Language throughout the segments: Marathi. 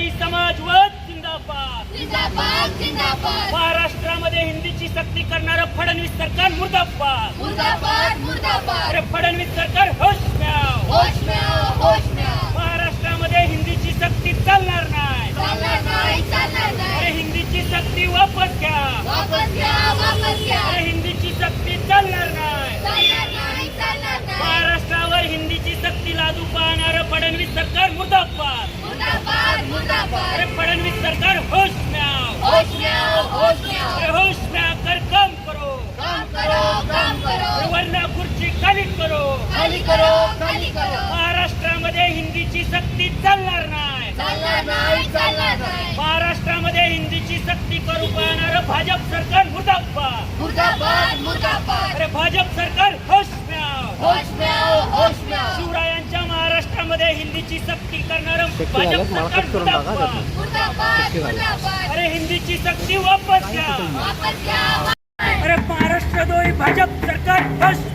शिवशाही समाजवाद जिंदाबाद. जिंदाबाद जिंदाबाद. महाराष्ट्रामध्ये हिंदीची सक्ती करणारं फडणवीस सरकार मुर्दाबाद. मुर्दाबाद मुर्दाबाद अरे फडणवीस सरकार होश म्याव होश में आओ होश में आओ महाराष्ट्रामध्ये हिंदीची सक्ती चालणार नाही चालणार नाही चालणार अरे नाही हिंदीची सक्ती वापस घ्या वापस घ्या वापस घ्या अरे हिंदीची सक्ती चालणार नाही चालणार नाही चालणार नाही महाराष्ट्रावर हिंदीची सक्ती लादू पाहणारं फडणवीस सरकार मुर्दाबाद मुर्दाबाद मुर्दाबाद अरे फडणवीस सरकार होश म्याव होश में आओ होश में आओ अरे होश म्याव कर काम करो काम करो काम करो अरे वरना खुर्ची खाली करो. खाली करो खाली करो. महाराष्ट्रामध्ये हिंदीची सक्ती चालणार नाही. चालणार नाही चालणार नाही. महाराष्ट्रामध्ये हिंदीची सक्ती करू पाहणारं भाजप सरकार मुर्दाबाद. मुर्दाबाद मुर्दाबाद. अरे भाजप सरकार होश म्याव होश में आओ होश में आओ शिवरायांच्या महाराष्ट्रामध्ये हिंदीची सक्ती करणारं भाजप सरकार मुर्दाबाद. त्यातलं. मुर्दाबाद मुर्दाबाद. अरे हिंदीची सक्ती वापस घ्या. वापस घ्या. अरे महाराष्ट्रद्रोही भाजप सरकार होश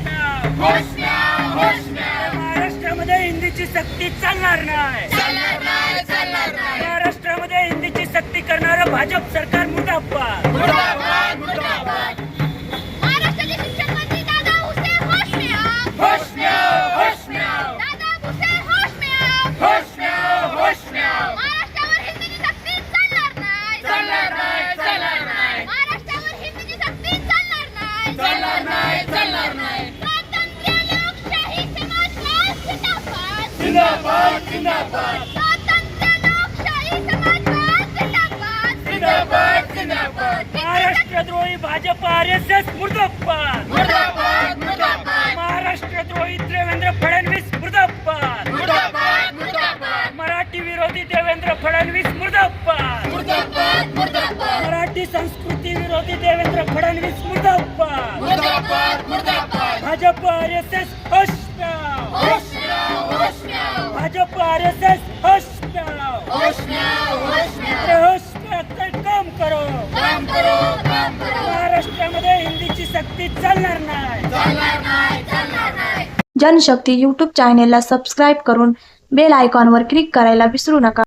महाराष्ट्रामध्ये हिंदीची सक्ती चालणार नाही. महाराष्ट्रामध्ये हिंदीची सक्ती करणारं भाजप सरकार मुर्दाबाद महाराष्ट्रद्रोही भाजप आर एस एस मुर्दाबाद. महाराष्ट्रद्रोही देवेंद्र फडणवीस मुर्दाबाद. मराठी विरोधी देवेंद्र फडणवीस मुर्दाबाद. मराठी संस्कृती विरोधी देवेंद्र फडणवीस मुर्दाबाद. Bhajap R S S Bhajap R S S हिंदीची सक्ती चालणार नाही. चालणार नाही चालणार नाही. जनशक्ती यूट्यूब चॅनेलला सबस्क्राईब करून बेल आयकॉनवर क्लिक करायला विसरू नका.